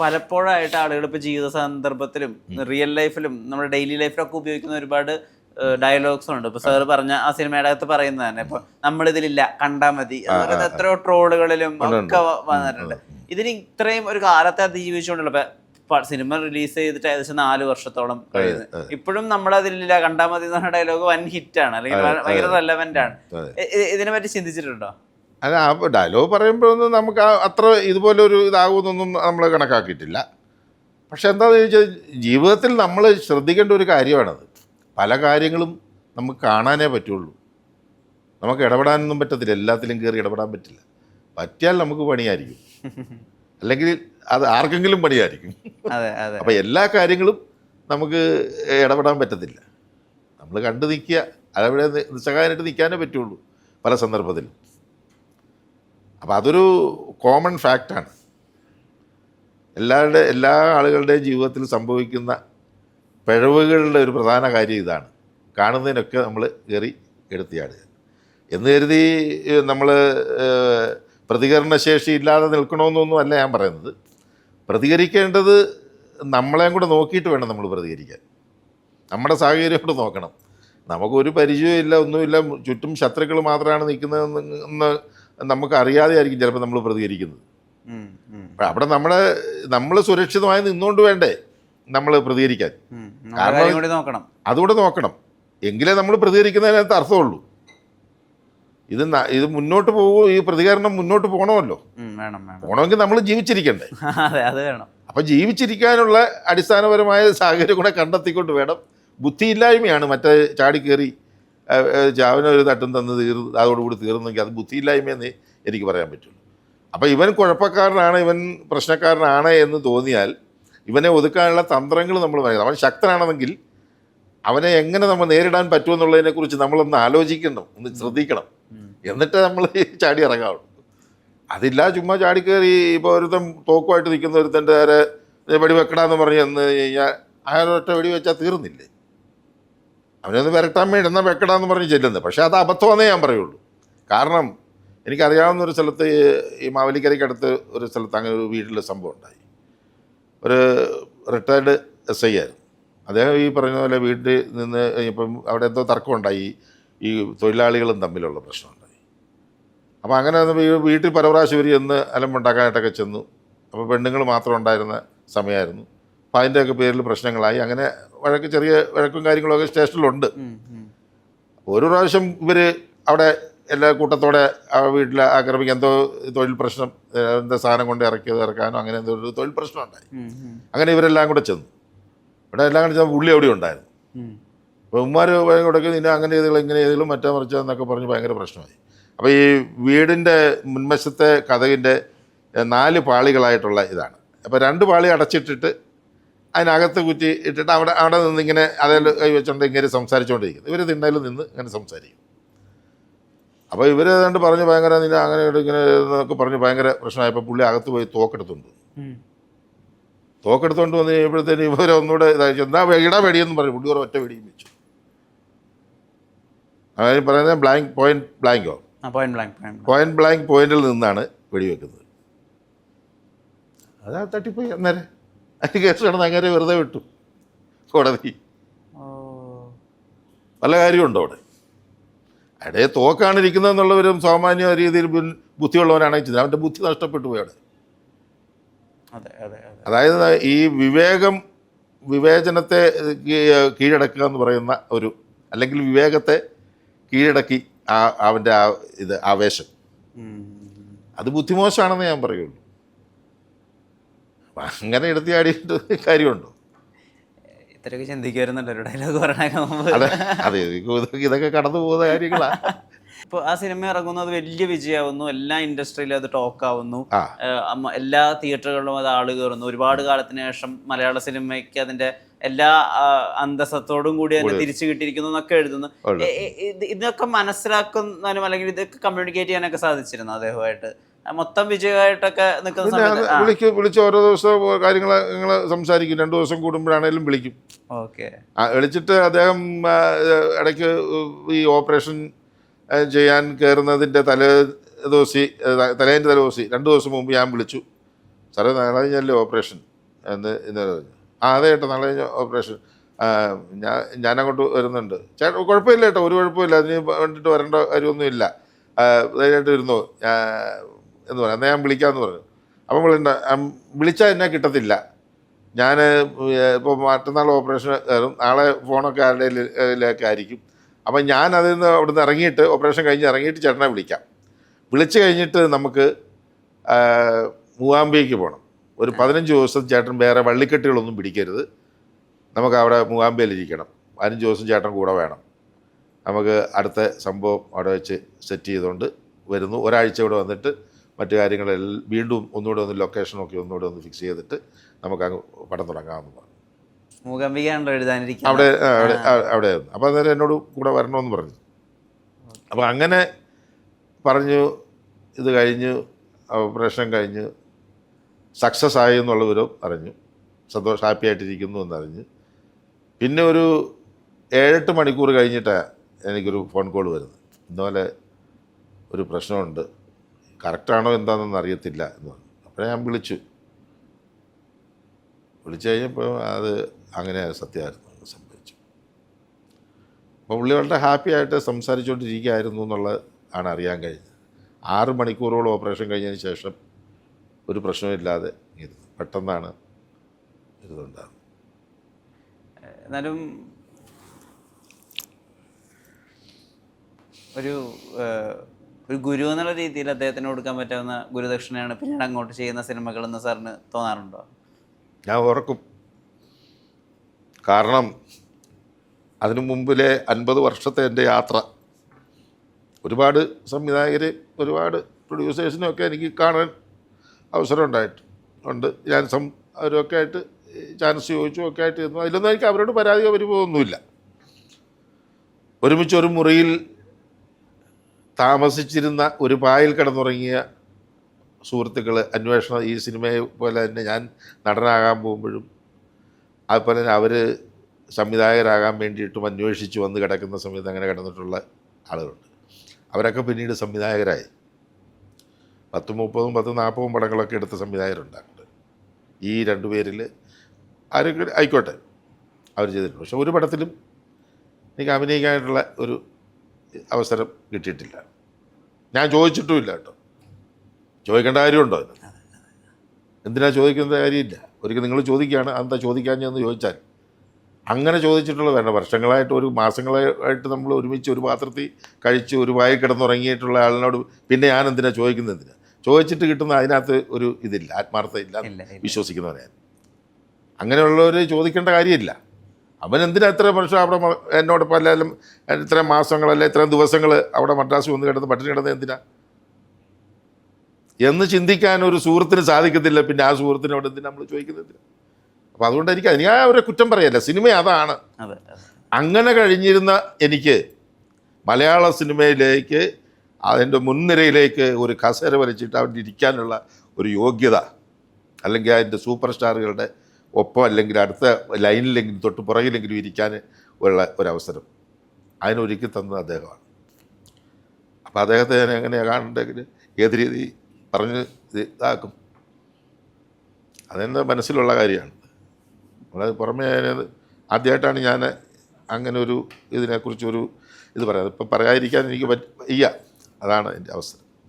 പലപ്പോഴായിട്ട് ആളുകൾ ഇപ്പോൾ ജീവിത സന്ദർഭത്തിലും റിയൽ ലൈഫിലും നമ്മുടെ ഡെയിലി ലൈഫിലൊക്കെ ഉപയോഗിക്കുന്ന ഒരുപാട് ഡയലോഗ്സ് ഉണ്ട്. ഇപ്പൊ സാറ് പറഞ്ഞ ആ സിനിമയുടെ അകത്ത് പറയുന്നത് തന്നെ ഇപ്പൊ നമ്മളിതിലില്ല കണ്ടാ മതി എത്രയോ ട്രോളുകളിലും ഒക്കെ വന്നിട്ടുണ്ട്. ഇതിന് ഇത്രയും ഒരു കാലത്തെ അതിജീവിച്ചുകൊണ്ടുള്ള സിനിമ റിലീസ് ചെയ്തിട്ട് ഏകദേശം നാല് വർഷത്തോളം കഴിയുന്നു. ഇപ്പോഴും നമ്മളതിലില്ല കണ്ടാ മതി എന്ന് പറഞ്ഞ ഡയലോഗ് വൻ ഹിറ്റ് ആണ്. അല്ലെങ്കിൽ ഭയങ്കര റെലവെന്റ് ആണ്. ഇതിനെ പറ്റി ചിന്തിച്ചിട്ടുണ്ടോ? അല്ല ആ ഡയലോഗ് പറയുമ്പോഴൊന്നും നമുക്ക് അത്ര ഇതുപോലൊരു ഇതാകുമെന്നൊന്നും നമ്മൾ കണക്കാക്കിയിട്ടില്ല. പക്ഷെ എന്താണെന്ന് ചോദിച്ചാൽ ജീവിതത്തിൽ നമ്മൾ ശ്രദ്ധിക്കേണ്ട ഒരു കാര്യമാണത്. പല കാര്യങ്ങളും നമുക്ക് കാണാനേ പറ്റുള്ളൂ. നമുക്ക് ഇടപെടാനൊന്നും പറ്റത്തില്ല. എല്ലാത്തിലും കയറി ഇടപെടാൻ പറ്റില്ല. പറ്റിയാൽ നമുക്ക് പണിയായിരിക്കും. അല്ലെങ്കിൽ അത് ആർക്കെങ്കിലും പണിയായിരിക്കും. അപ്പം എല്ലാ കാര്യങ്ങളും നമുക്ക് ഇടപെടാൻ പറ്റത്തില്ല. നമ്മൾ കണ്ടു നിൽക്കുക അതവിടെ നിസ്സഹായനായിട്ട് നിൽക്കാനേ പറ്റുള്ളൂ പല സന്ദർഭത്തിലും. അപ്പോൾ അതൊരു കോമൺ ഫാക്റ്റാണ് എല്ലാവരുടെ എല്ലാ ആളുകളുടെയും ജീവിതത്തിൽ സംഭവിക്കുന്ന പിഴവുകളുടെ ഒരു പ്രധാന കാര്യം ഇതാണ്. കാണുന്നതിനൊക്കെ നമ്മൾ കയറി എടുത്തിയാടുക എന്ന് കരുതി നമ്മൾ പ്രതികരണശേഷി ഇല്ലാതെ നിൽക്കണമെന്നൊന്നും അല്ല ഞാൻ പറയുന്നത്. പ്രതികരിക്കേണ്ടത് നമ്മളെയും കൂടെ നോക്കിയിട്ട് വേണം നമ്മൾ പ്രതികരിക്കാൻ. നമ്മുടെ സാഹചര്യം കൂടെ നോക്കണം. നമുക്കൊരു പരിചയമില്ല ഒന്നുമില്ല ചുറ്റും ശത്രുക്കൾ മാത്രമാണ് നിൽക്കുന്നതെന്ന് നമുക്ക് അറിയാതെ ആയിരിക്കും ചിലപ്പോൾ നമ്മൾ പ്രതികരിക്കുന്നത്. അവിടെ നമ്മളെ നമ്മൾ സുരക്ഷിതമായി നിന്നുകൊണ്ട് വേണ്ടേ നമ്മൾ പ്രതികരിക്കാൻ. നോക്കണം. അതുകൂടെ നോക്കണം. എങ്കിലേ നമ്മൾ പ്രതികരിക്കുന്നതിനകത്ത് അർത്ഥമുള്ളൂ. ഇത് ഇത് മുന്നോട്ട് പോകും ഈ പ്രതികരണം മുന്നോട്ട് പോകണമല്ലോ. പോകണമെങ്കിൽ നമ്മൾ ജീവിച്ചിരിക്കണ്ടേ. അതെ അത് വേണം. അപ്പം ജീവിച്ചിരിക്കാനുള്ള അടിസ്ഥാനപരമായ സാഹചര്യം കൂടെ കണ്ടെത്തിക്കൊണ്ട് വേണം. ബുദ്ധിയില്ലായ്മയാണ് മറ്റേ ചാടിക്കേറി ചാവിനെ ഒരു തട്ടും തന്ന് തീർ അതോടുകൂടി തീർന്നെങ്കിൽ അത് ബുദ്ധിയില്ലായ്മയെന്ന് എനിക്ക് പറയാൻ പറ്റുള്ളൂ. അപ്പോൾ ഇവൻ കുഴപ്പക്കാരനാണ് ഇവൻ പ്രശ്നക്കാരനാണ് എന്ന് തോന്നിയാൽ ഇവനെ ഒതുക്കാനുള്ള തന്ത്രങ്ങൾ നമ്മൾ പറയുന്നത്. അവൻ ശക്തനാണെങ്കിൽ അവനെ എങ്ങനെ നമ്മൾ നേരിടാൻ പറ്റുമെന്നുള്ളതിനെക്കുറിച്ച് നമ്മളൊന്ന് ആലോചിക്കണം ഒന്ന് ശ്രദ്ധിക്കണം. എന്നിട്ട് നമ്മൾ ചാടി ഇറങ്ങാവുള്ളൂ. അതില്ല ചുമ്മാ ചാടിക്കയറി ഇപ്പോൾ ഒരുത്തൻ തോക്കുമായിട്ട് നിൽക്കുന്ന ഒരുത്തന്റെ നേരെ വെടി വെക്കടാന്ന് പറഞ്ഞ് എന്ന് കഴിഞ്ഞാൽ അയാളൊറ്റ വെടി വെച്ചാൽ തീർന്നില്ലേ? അവനൊന്ന് വരട്ടാൻ വേണ്ടി എന്നാൽ വെക്കടാന്ന് പറഞ്ഞ് ചെല്ലുന്നത്. പക്ഷേ അത് അബദ്ധമെന്നേ ഞാൻ പറയുള്ളൂ. കാരണം എനിക്കറിയാവുന്ന ഒരു സ്ഥലത്ത് ഈ മാവലിക്കരയ്ക്കടുത്ത് ഒരു സ്ഥലത്ത് അങ്ങനെ ഒരു വീട്ടിൽ സംഭവം ഉണ്ടായി. ഒരു റിട്ടയർഡ് എസ് ഐ ആയിരുന്നു. അദ്ദേഹം ഈ പറഞ്ഞ പോലെ വീട്ടിൽ നിന്ന് ഇപ്പം അവിടെ എന്തോ തർക്കമുണ്ടായി. ഈ തൊഴിലാളികളും തമ്മിലുള്ള പ്രശ്നമുണ്ടായി. അപ്പോൾ അങ്ങനെ വീട്ടിൽ പല പ്രാവശ്യം ഇവർ ചെന്ന് അലമ്പുണ്ടാക്കാനായിട്ടൊക്കെ ചെന്നു. അപ്പോൾ പെണ്ണുങ്ങൾ മാത്രം ഉണ്ടായിരുന്ന സമയമായിരുന്നു അപ്പോൾ അതിന്റെയൊക്കെ പേരിൽ പ്രശ്നങ്ങളായി. അങ്ങനെ വഴക്ക് ചെറിയ വഴക്കും കാര്യങ്ങളൊക്കെ സ്റ്റേഷനിലുണ്ട്. ഒരു പ്രാവശ്യം ഇവർ അവിടെ എല്ലാ കൂട്ടത്തോടെ ആ വീട്ടിൽ ആക്രമിക്കുക എന്തോ തൊഴിൽ പ്രശ്നം എന്താ സാധനം കൊണ്ട് ഇറക്കിയത് ഇറക്കാനോ അങ്ങനെ എന്തോ ഒരു തൊഴിൽ പ്രശ്നം ഉണ്ടായി. അങ്ങനെ ഇവരെല്ലാം കൂടെ ചെന്നു. ഇവിടെ എല്ലാം കൂടെ ചെന്ന് പുള്ളി അവിടെ ഉണ്ടായിരുന്നു. അപ്പോൾ ഉമ്മാർ കൊടുക്കുക നിന്നെ അങ്ങനെ ചെയ്തുകൾ ഇങ്ങനെ ചെയ്തുകളും മറ്റേ മറിച്ച് എന്നൊക്കെ പറഞ്ഞ് ഭയങ്കര പ്രശ്നമായി. അപ്പോൾ ഈ വീടിന്റെ മുൻവശത്തെ കഥകിന്റെ നാല് പാളികളായിട്ടുള്ള ഇതാണ്. അപ്പോൾ രണ്ട് പാളി അടച്ചിട്ടിട്ട് അതിനകത്ത് കുറ്റി ഇട്ടിട്ട് അവിടെ അവിടെ നിന്ന് ഇങ്ങനെ അതിൽ കൈ വെച്ചോണ്ട് ഇങ്ങനെ സംസാരിച്ചുകൊണ്ടിരിക്കുന്നത് ഇവർ തിണ്ണയിൽ നിന്ന് ഇങ്ങനെ സംസാരിക്കും. അപ്പോൾ ഇവർ ഏതാണ്ട് പറഞ്ഞ് ഭയങ്കര നിന്നെ അങ്ങനെ ഇങ്ങനെ എന്നൊക്കെ പറഞ്ഞ് ഭയങ്കര പ്രശ്നമായപ്പോൾ പുള്ളി അകത്ത് പോയി തോക്കെടുത്തുണ്ട്. തോക്കെടുത്തുകൊണ്ട് വന്ന് കഴിയുമ്പോഴത്തേന് ഇവരെ ഒന്നുകൂടെ ഇതായി. എന്നാ ഇടാ വെടിയെന്ന് പറഞ്ഞു. പുള്ളി ഒരു ഒറ്റ വെടിയും വെച്ചു. അതായത് പറയുന്നത് blank point Blanco? Point blank point point പോയിന്റിൽ നിന്നാണ് വെടിവെക്കുന്നത്. അതാ തട്ടിപ്പോയി അന്നേരം. അതിന് കേസ് കിടന്ന് അങ്ങനെ വെറുതെ വിട്ടു. കോടതി. പല കാര്യമുണ്ടോ അവിടെ? അവിടെ തോക്കാണ് ഇരിക്കുന്നതെന്നുള്ളവരും സാമാന്യ രീതിയിൽ ബുദ്ധിയുള്ളവരാണ് ചെയ്തത് അവന്റെ ബുദ്ധി നഷ്ടപ്പെട്ടു പോയി അവിടെ. അതെ അതെ അതെ. അതായത് ഈ വിവേകം വിവേചനത്തെ കീഴടക്കുക എന്ന് പറയുന്ന ഒരു അല്ലെങ്കിൽ വിവേകത്തെ കീഴടക്കി ആ അവന്റെ ആ ഇത് ആവേശം. അത് ബുദ്ധിമോശമാണെന്ന് ഞാൻ പറയുള്ളൂ. അപ്പൊ അങ്ങനെ എടുത്തിയാടിയിട്ട് കാര്യമുണ്ടോ? ഇത്രയൊക്കെ ചിന്തിക്കുമായിരുന്നല്ലോ ഒരു ഡയലോഗ് പറഞ്ഞാൽ അതെ അതെ ഇതൊക്കെ കടന്നു പോകുന്ന കാര്യങ്ങളാണ് ഇപ്പോൾ ആ സിനിമ ഇറങ്ങുന്നു അത് വലിയ വിജയമാവുന്നു എല്ലാ ഇൻഡസ്ട്രിയിലും അത് ടോക്ക് ആവുന്നു. എല്ലാ തിയേറ്ററുകളിലും അത് ആൾ കയറുന്നു. ഒരുപാട് കാലത്തിന് ശേഷം മലയാള സിനിമയ്ക്ക് അതിന്റെ എല്ലാ അന്തസ്സത്തോടും കൂടി അതിന് തിരിച്ചു കിട്ടിയിരിക്കുന്നു എന്നൊക്കെ എഴുതുന്നു. ഇതൊക്കെ മനസ്സിലാക്കുന്നതിനും അല്ലെങ്കിൽ ഇതൊക്കെ കമ്മ്യൂണിക്കേറ്റ് ചെയ്യാനൊക്കെ സാധിച്ചിരുന്നു അദ്ദേഹമായിട്ട് മൊത്തം വിജയമായിട്ടൊക്കെ നിൽക്കുന്ന സമയത്ത് വിളിക്കും വിളിച്ച് ഓരോ ദിവസം കാര്യങ്ങൾ നിങ്ങൾ സംസാരിക്കും. രണ്ടു ദിവസം കൂടുമ്പോഴാണേലും വിളിക്കും. ഓക്കെ. വിളിച്ചിട്ട് അദ്ദേഹം ഇടയ്ക്ക് ഈ ഓപ്പറേഷൻ ചെയ്യാൻ കയറുന്നതിന്റെ തലേ ദിവസി തലേന്റെ തലേ ദിവസി രണ്ട് ദിവസം മുമ്പ് ഞാൻ വിളിച്ചു. സാറേ നാളെ കഴിഞ്ഞല്ലേ ഓപ്പറേഷൻ? എന്ന് ഇന്നലെ പറഞ്ഞു. ആ അതെ ചേട്ടാ നാളെ കഴിഞ്ഞ ഓപ്പറേഷൻ. ഞാൻ ഞാൻ അങ്ങോട്ട് വരുന്നുണ്ട്. ചേട്ടാ കുഴപ്പമില്ല ചേട്ടാ ഒരു കുഴപ്പമില്ല. അതിന് വേണ്ടിയിട്ട് വരേണ്ട കാര്യമൊന്നുമില്ല. ഇതായിട്ട് ധൈര്യമായിട്ട് ഇരുന്നോ? ഞാൻ എന്ന് പറഞ്ഞു എന്നാൽ ഞാൻ വിളിക്കാമെന്ന് പറഞ്ഞു. അപ്പം വിളിണ്ട വിളിച്ചാൽ എന്നെ കിട്ടത്തില്ല. ഞാൻ ഇപ്പോൾ മറ്റന്നാൾ ഓപ്പറേഷൻ കയറും. നാളെ ഫോണൊക്കെ ആരുടെയിലേക്ക് ആയിരിക്കും. അപ്പം ഞാൻ അതിൽ നിന്ന് അവിടുന്ന് ഇറങ്ങിയിട്ട് ഓപ്പറേഷൻ കഴിഞ്ഞ് ഇറങ്ങിയിട്ട് ചേട്ടനെ വിളിക്കാം. വിളിച്ചു കഴിഞ്ഞിട്ട് നമുക്ക് മൂവാമ്പിയേക്ക് പോകണം ഒരു പതിനഞ്ച് ദിവസം ചേട്ടൻ വേറെ വള്ളിക്കെട്ടുകളൊന്നും പിടിക്കരുത്. നമുക്ക് അവിടെ മൂവാമ്പിയിലിരിക്കണം പതിനഞ്ച് ദിവസം ചേട്ടൻ കൂടെ വേണം. നമുക്ക് അടുത്ത സംഭവം അവിടെ വെച്ച് സെറ്റ് ചെയ്തുകൊണ്ട് വരുന്നു. ഒരാഴ്ച ഇവിടെ വന്നിട്ട് മറ്റു കാര്യങ്ങളെല്ലാം വീണ്ടും ഒന്നുകൂടെ ഒന്ന് ലൊക്കേഷനൊക്കെ ഒന്നുകൂടെ ഒന്ന് ഫിക്സ് ചെയ്തിട്ട് നമുക്ക് അങ്ങ് പടം തുടങ്ങാമെന്ന് പറഞ്ഞു മൂകാംബികയാണല്ലോ എഴുതാനിരിക്കുന്നത് അവിടെ അവിടെ അപ്പോൾ അന്നേരം എന്നോട് കൂടെ വരണമെന്ന് പറഞ്ഞു. അപ്പോൾ അങ്ങനെ പറഞ്ഞു ഇത് കഴിഞ്ഞ് ഓപ്പറേഷൻ കഴിഞ്ഞ് സക്സസ് ആയി എന്നുള്ള വിവരം അറിഞ്ഞു. സന്തോഷം ഹാപ്പി ആയിട്ടിരിക്കുന്നു എന്നറിഞ്ഞ്. പിന്നെ ഒരു ഏഴെട്ട് മണിക്കൂർ കഴിഞ്ഞിട്ടാണ് എനിക്കൊരു ഫോൺ കോൾ വരുന്നത്. ഇന്നപോലെ ഒരു പ്രശ്നമുണ്ട്. കറക്റ്റാണോ എന്താണെന്ന് അറിയത്തില്ല എന്ന് പറഞ്ഞു. അപ്പോഴേ ഞാൻ വിളിച്ചു. വിളിച്ചു കഴിഞ്ഞപ്പോൾ അത് അങ്ങനെ സത്യമായിരുന്നു സംഭവിച്ചു. അപ്പോൾ പുള്ളി വളരെ ഹാപ്പി ആയിട്ട് സംസാരിച്ചുകൊണ്ടിരിക്കുകയായിരുന്നു എന്നുള്ളത് ആണ് അറിയാൻ കഴിഞ്ഞത്. ആറ് മണിക്കൂറോളം ഓപ്പറേഷൻ കഴിഞ്ഞതിന് ശേഷം ഒരു പ്രശ്നമില്ലാതെ ഇരുന്നു. പെട്ടെന്നാണ് ഇരുന്നുണ്ടാകുന്നത് എന്നാലും ഒരു ഒരു ഗുരു എന്നുള്ള രീതിയിൽ അദ്ദേഹത്തിന് കൊടുക്കാൻ പറ്റാവുന്ന ഗുരുദക്ഷിണയാണ് പിന്നീട് അങ്ങോട്ട് ചെയ്യുന്ന സിനിമകളെന്ന് സാറിന് തോന്നാറുണ്ടോ? ഞാൻ ഓർക്കും കാരണം അതിനു മുമ്പിലെ അൻപത് വർഷത്തെ എന്റെ യാത്ര. ഒരുപാട് സംവിധായകർ ഒരുപാട് പ്രൊഡ്യൂസേഴ്സിനൊക്കെ എനിക്ക് കാണാൻ അവസരം ഉണ്ടായിട്ട് ഉണ്ട്. ഞാൻ സം അവരൊക്കെ ആയിട്ട് ചാൻസ് ചോദിച്ചു ഒക്കെ ആയിട്ട് ഇരുന്നു. അതിലൊന്നും എനിക്ക് അവരോട് പരാതി വരുമൊന്നുമില്ല ഒരുമിച്ച് ഒരു മുറിയിൽ താമസിച്ചിരുന്ന ഒരു പായിൽ കിടന്നുറങ്ങിയ സുഹൃത്തുക്കൾ അന്വേഷണം ഈ സിനിമയെ പോലെ തന്നെ ഞാൻ നടനാകാൻ പോകുമ്പോഴും അതുപോലെ തന്നെ അവർ സംവിധായകരാകാൻ വേണ്ടിയിട്ടും അന്വേഷിച്ച് വന്ന് കിടക്കുന്ന സമയത്ത് അങ്ങനെ കിടന്നിട്ടുള്ള ആളുകളുണ്ട്. അവരൊക്കെ പിന്നീട് സംവിധായകരായി. പത്ത് മുപ്പതും പത്ത് നാൽപ്പതും പടങ്ങളൊക്കെ എടുത്ത സംവിധായകരുണ്ടാകുന്നുണ്ട് ഈ രണ്ടു പേരിൽ ആരൊക്കെ ആയിക്കോട്ടെ അവർ ചെയ്തിട്ടുണ്ട്. പക്ഷെ ഒരു പടത്തിലും എനിക്ക് അഭിനയിക്കാനായിട്ടുള്ള ഒരു അവസരം കിട്ടിയിട്ടില്ല. ഞാൻ ചോദിച്ചിട്ടുമില്ല കേട്ടോ. ചോദിക്കേണ്ട കാര്യമുണ്ടോ അതിന്? എന്തിനാ ചോദിക്കുന്ന കാര്യമില്ല. ഒരിക്കൽ നിങ്ങൾ ചോദിക്കുകയാണ് എന്താ ചോദിക്കാഞ്ഞെന്ന് ചോദിച്ചാൽ അങ്ങനെ ചോദിച്ചിട്ടുള്ള വേണ്ട. വർഷങ്ങളായിട്ട് ഒരു മാസങ്ങളായിട്ട് നമ്മൾ ഒരുമിച്ച് ഒരു പാത്രത്തിൽ കഴിച്ച് ഒരു വായി കിടന്നുറങ്ങിയിട്ടുള്ള ആളിനോട് പിന്നെ ഞാൻ എന്തിനാ ചോദിക്കുന്നത് എന്തിനാ? ചോദിച്ചിട്ട് കിട്ടുന്ന അതിനകത്ത് ഒരു ഇതില്ല ആത്മാർത്ഥത ഇല്ല. വിശ്വസിക്കുന്നവരെ അങ്ങനെയുള്ളവർ ചോദിക്കേണ്ട കാര്യമില്ല. അവൻ എന്തിനാ ഇത്ര വർഷം അവിടെ എന്നോട് എന്നോടൊപ്പം അല്ലെങ്കിലും ഇത്രയും മാസങ്ങളല്ല ഇത്രയും ദിവസങ്ങൾ അവിടെ മദ്രാസിൽ വന്ന് കിടന്ന് പട്ടിണി കിടന്ന് എന്തിനാ? എന്ന് ചിന്തിക്കാൻ ഒരു സുഹൃത്തിന് സാധിക്കത്തില്ല പിന്നെ ആ സുഹൃത്തിനോട് എന്തിനാ നമ്മൾ ചോദിക്കുന്നത് അപ്പോൾ അതുകൊണ്ട് എനിക്ക് എനിക്ക് ആ ഒരു കുറ്റം പറയല്ല സിനിമ അതാണ്. അതെ അതെ. അങ്ങനെ കഴിഞ്ഞിരുന്ന എനിക്ക് മലയാള സിനിമയിലേക്ക് അതിന്റെ മുൻനിരയിലേക്ക് ഒരു കസേര വലിച്ചിട്ട് അവിടെ ഇരിക്കാനുള്ള ഒരു യോഗ്യത അല്ലെങ്കിൽ അതിന്റെ സൂപ്പർ സ്റ്റാറുകളുടെ ഒപ്പം അല്ലെങ്കിൽ അടുത്ത ലൈനിലെങ്കിലും തൊട്ട് പുറകിലെങ്കിലും ഇരിക്കാൻ ഉള്ള ഒരവസരം. അതിനൊരുക്കി തന്നത് അദ്ദേഹമാണ്. അപ്പോൾ അദ്ദേഹത്തെ ഞാൻ എങ്ങനെയാണ് കാണണ്ടെങ്കിൽ ഏത് രീതി പറഞ്ഞ് ഇത് ഇതാക്കും. അതെന്റെ മനസ്സിലുള്ള കാര്യമാണ്. നമ്മളത് പുറമേ ആദ്യമായിട്ടാണ് ഞാൻ അങ്ങനെ ഒരു ഇതിനെക്കുറിച്ചൊരു ഇത് പറയാം ഇപ്പം പറയാതിരിക്കാൻ എനിക്ക് പറ്റ വയ്യ. അതാണ് എന്റെ അവസ്ഥ